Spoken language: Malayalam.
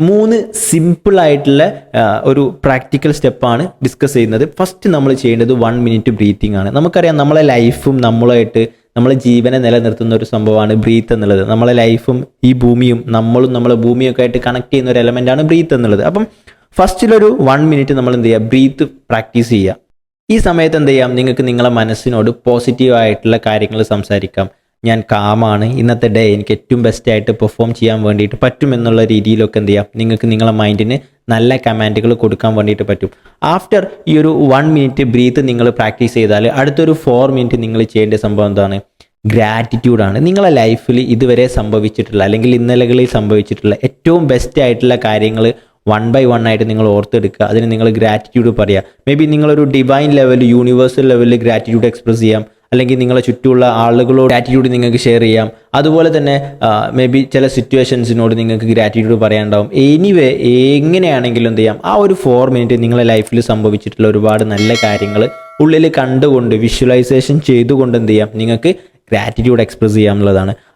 മൂന്ന് സിമ്പിൾ ആയിട്ടുള്ള ഒരു പ്രാക്ടിക്കൽ സ്റ്റെപ്പാണ് ഡിസ്കസ് ചെയ്യുന്നത്. ഫസ്റ്റ് നമ്മൾ ചെയ്യേണ്ടത് വൺ മിനിറ്റ് ബ്രീത്തിങ് ആണ്. നമുക്കറിയാം നമ്മളെ ലൈഫും നമ്മളായിട്ട് നമ്മളെ ജീവനെ നിലനിർത്തുന്ന ഒരു സംഭവമാണ് ബ്രീത്ത് എന്നുള്ളത്. നമ്മളെ ലൈഫും ഈ ഭൂമിയും നമ്മളും നമ്മളെ ഭൂമിയൊക്കെ ആയിട്ട് കണക്ട് ചെയ്യുന്ന ഒരു എലമെന്റാണ് ബ്രീത്ത് എന്നുള്ളത്. അപ്പം ഫസ്റ്റിലൊരു വൺ മിനിറ്റ് നമ്മൾ എന്ത് ചെയ്യുക? ബ്രീത്ത് പ്രാക്ടീസ് ചെയ്യുക. ഈ സമയത്ത് എന്ത് ചെയ്യാം? നിങ്ങൾക്ക് നിങ്ങളെ മനസ്സിനോട് പോസിറ്റീവ് ആയിട്ടുള്ള കാര്യങ്ങൾ സംസാരിക്കാം. ഞാൻ കാമാണ്. ഇന്നത്തെ ഡേ എനിക്ക് ഏറ്റവും ബെസ്റ്റ് ആയിട്ട് പെർഫോം ചെയ്യാൻ വേണ്ടിയിട്ട് പറ്റും എന്നുള്ള രീതിയിലൊക്കെ എന്ത് ചെയ്യാം? നിങ്ങൾക്ക് നിങ്ങളെ മൈൻഡിന് നല്ല കമാൻഡുകൾ കൊടുക്കാൻ വേണ്ടിയിട്ട് പറ്റും. ആഫ്റ്റർ ഈ ഒരു വൺ മിനിറ്റ് ബ്രീത്ത് നിങ്ങൾ പ്രാക്ടീസ് ചെയ്താൽ അടുത്തൊരു ഫോർ മിനിറ്റ് നിങ്ങൾ ചെയ്യേണ്ട സംഭവം എന്താണ്? ഗ്രാറ്റിറ്റ്യൂഡാണ് നിങ്ങളെ ലൈഫിൽ ഇതുവരെ സംഭവിച്ചിട്ടുള്ള അല്ലെങ്കിൽ ഇന്നലകളിൽ സംഭവിച്ചിട്ടുള്ള ഏറ്റവും ബെസ്റ്റ് ആയിട്ടുള്ള കാര്യങ്ങൾ വൺ ബൈ വൺ ആയിട്ട് നിങ്ങൾ ഓർത്തെടുക്കുക. അതിന് നിങ്ങൾ ഗ്രാറ്റിറ്റ്യൂഡ് പറയുക മേ ബി നിങ്ങളൊരു ഡിവൈൻ ലെവൽ യൂണിവേഴ്സൽ ലെവലിൽ ഗ്രാറ്റിറ്റ്യൂഡ് എക്സ്പ്രസ് ചെയ്യാം. അല്ലെങ്കിൽ നിങ്ങളെ ചുറ്റുമുള്ള ആളുകളോട് ഗ്രാറ്റിറ്റ്യൂഡ് നിങ്ങൾക്ക് ഷെയർ ചെയ്യാം. അതുപോലെ തന്നെ മേ ബി ചില സിറ്റുവേഷൻസിനോട് നിങ്ങൾക്ക് ഗ്രാറ്റിറ്റ്യൂഡ് പറയാനുണ്ടാവും. എനിവേ എങ്ങനെയാണെങ്കിലും എന്ത് ചെയ്യാം. ആ ഒരു ഫോർ മിനിറ്റ് നിങ്ങളെ ലൈഫിൽ സംഭവിച്ചിട്ടുള്ള ഒരുപാട് നല്ല കാര്യങ്ങൾ ഉള്ളിൽ കണ്ടുകൊണ്ട് വിഷ്വലൈസേഷൻ ചെയ്തുകൊണ്ട് എന്ത് ചെയ്യാം. നിങ്ങൾക്ക് ഗ്രാറ്റിറ്റ്യൂഡ് എക്സ്പ്രസ് ചെയ്യാം എന്നുള്ളതാണ്